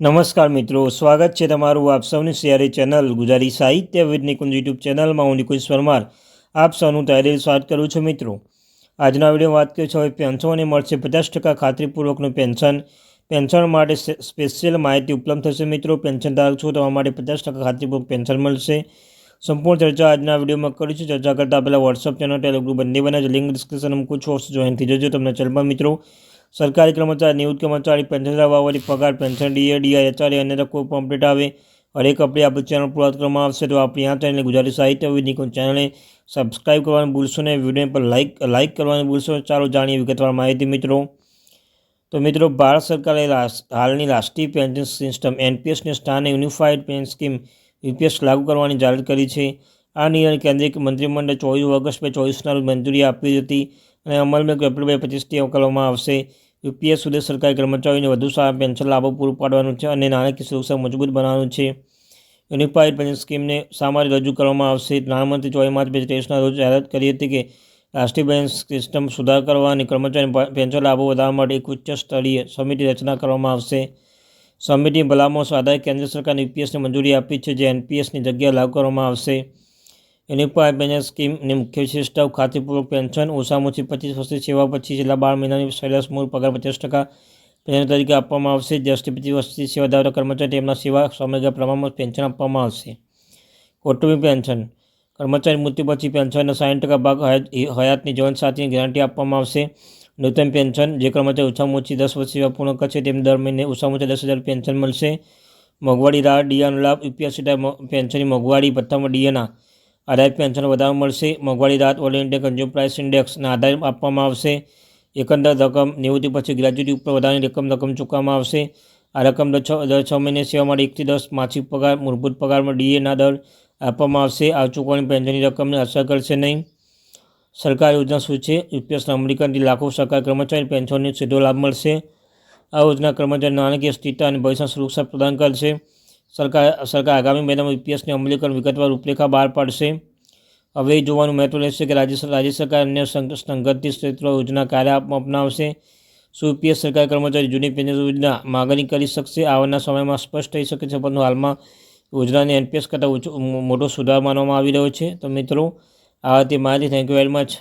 નમસ્કાર મિત્રો, સ્વાગત છે તમારું આપ સૌની સિયારી ચેનલ ગુજરાતી સાહિત્ય વિદ નિકુંજ યુટ્યુબ ચેનલમાં હું નિકુંજ પરમાર. આપ સૌનું તહેરીલ સ્વાગત કરું છું મિત્રો. આજના વીડિયો વાત કરીએ છીએ હવે પેન્શનોને મળશે પચાસ ટકા ખાતરીપૂર્વકનું પેન્શન. પેન્શન માટે સ્પેશિયલ માહિતી ઉપલબ્ધ થશે મિત્રો. પેન્શન ધારક છો તમારા માટે પચાસ ટકા ખાતરીપૂર્વક પેન્શન મળશે. સંપૂર્ણ ચર્ચા આજના વિડીયોમાં કરીશું. ચર્ચા કરતાં પહેલાં વોટ્સઅપ ચેનલ ટેલિગ્રુપ બંને બનાવજો. લિંક ડિસ્ક્રિપ્શન મૂકું છું. જોઈન થઈ જજો તમને ચલમાં મિત્રો. સરકારી કર્મચારી, નિવૃત્ત કર્મચારી, પેન્શન વાવરી પગાર, પેન્શન, ડીએ એચઆરએ અને કોઈ પણ અપડેટ આવે, હરેક આપણે આપણી ચેનલ પૂરા કરવામાં આવશે. તો આપણી આ ચેનલ ગુજરાતી સાહિત્ય વિધિકો ચેનલને સબસ્ક્રાઈબ કરવાનું ભૂલશો નહીં. વીડિયો પર લાઇક લાઇક કરવાનું ભૂલશો ચાલો જાણીએ વિગતવાર માહિતી, મિત્રો. તો મિત્રો, ભારત સરકારે હાલની રાષ્ટ્રીય પેન્શન સિસ્ટમ એનપીએસને સ્થાને યુનિફાઈડ પેન્શન સ્કીમ, યુપીએસ લાગુ કરવાની જાહેરાત કરી છે. આ નિર્ણય કેન્દ્રીય મંત્રીમંડળ ચોવીસ ઓગસ્ટ બે ચોવીસના રોજ મંજૂરી આપી હતી. અને અમલમાં એપ્રિલ બે પચીસથી કરવામાં આવશે. યુપીએસ સુધે સરકારી કર્મચારીઓને વધુ સારા પેન્શન લાભો પૂરું પાડવાનું છે અને નાણાકીય સુરક્ષા મજબૂત બનાવવાનું છે. યુનિફાઈડ પેન્શન સ્કીમને સામાન્ય રજૂ કરવામાં આવશે. નાણામંત્રી ચોવીસ માર્ચ બે હજાર રોજ જાહેરાત કરી હતી કે રાષ્ટ્રીય પેન્શન સિસ્ટમ સુધાર કરવા અને કર્મચારી પેન્શન લાભો વધારવા માટે એક ઉચ્ચ સ્તરીય સમિતિ રચના કરવામાં આવશે. સમિતિ ભલામણો આધારે કેન્દ્ર સરકારને યુપીએસને મંજૂરી આપી છે. જે એનપીએસની જગ્યાએ લાગુ કરવામાં આવશે. યુનિફાઈડ પેન્શન સ્કીમની મુખ્ય વિશેષતા ખાતરીપૂર્વક પેન્શન, ઓછામાં ઓછી પચીસ વર્ષની સેવા પછી છેલ્લા બાર મહિનાની સરેરાશ મૂળ પગાર પચાસ ટકા પેન્શન તરીકે આપવામાં આવશે. દસથી પચીસ વર્ષથી સેવા ધરાવતા કર્મચારી તેમના સેવા સમયગાળા પ્રમાણમાં પેન્શન આપવામાં આવશે. કૌટુંબિક પેન્શન. કર્મચારી મૃત્યુ પછી પેન્શનના સાઠ ટકા ભાગ હયાત હયાતની જીવનસાથીની ગેરંટી આપવામાં આવશે. નૂતન પેન્શન, જે કર્મચારી ઓછામાં ઓછી દસ વર્ષ સેવા પૂર્ણ કરશે તેમને દર મહિને ઓછામાં ઓછા દસ હજાર પેન્શન મળશે. મોંઘવારી રાહત ડીઆનો લાભ યુપીએસ પેન્શનની મોંઘવારી, ભથ્થામાં ડીએના આધારિત પેન્શન વધારો મળશે. મોંઘવારી રાહત ઓલ ઇન્ડિયા કન્ઝ્યુમ પ્રાઇસ ઇન્ડેક્સના આધારે આપવામાં આવશે. એકંદર રકમ નિવૃત્તિ પછી ગ્રેજ્યુટી ઉપર વધારાની રકમ રકમ ચૂકવવામાં આવશે. આ રકમ દર છ દર છ મહિને સેવા માટે એકથી દસ માસિક પગાર, મૂળભૂત પગારમાં ડીએના દર આપવામાં આવશે. આ ચૂકવણી પેન્શનની રકમને અસર કરશે નહીં. સરકાર યોજના શું છે? યુપીએસના અમલીકરણથી લાખો સરકાર કર્મચારી પેન્શનનો સીધો લાભ મળશે. આ યોજના કર્મચારી નાણાકીય સ્થિરતા અને ભવિષ્ય સુરક્ષા પ્રદાન કરશે. સરકાર સરકાર આગામી મહિનામાં યુપીએસની અમલીકરણ વિગતવાર રૂપરેખા બહાર પાડશે. હવે જોવાનું મહત્વ રહેશે કે રાજ્ય રાજ્ય સરકાર અન્ય સંગ- સંગઠિત ક્ષેત્રો યોજના કાર્ય અપનાવશે. શું યુપીએસ સરકાર કર્મચારી જૂની પેન્શન યોજના માગણી કરી શકશે? આવનારા સમયમાં સ્પષ્ટ થઈ શકે છે, પરંતુ હાલમાં યોજનાને એનપીએસ કરતાં મોટો સુધાર માનવામાં આવી રહ્યો છે. તો મિત્રો, આ હતી માહિતી થેન્ક યુ વેરી મચ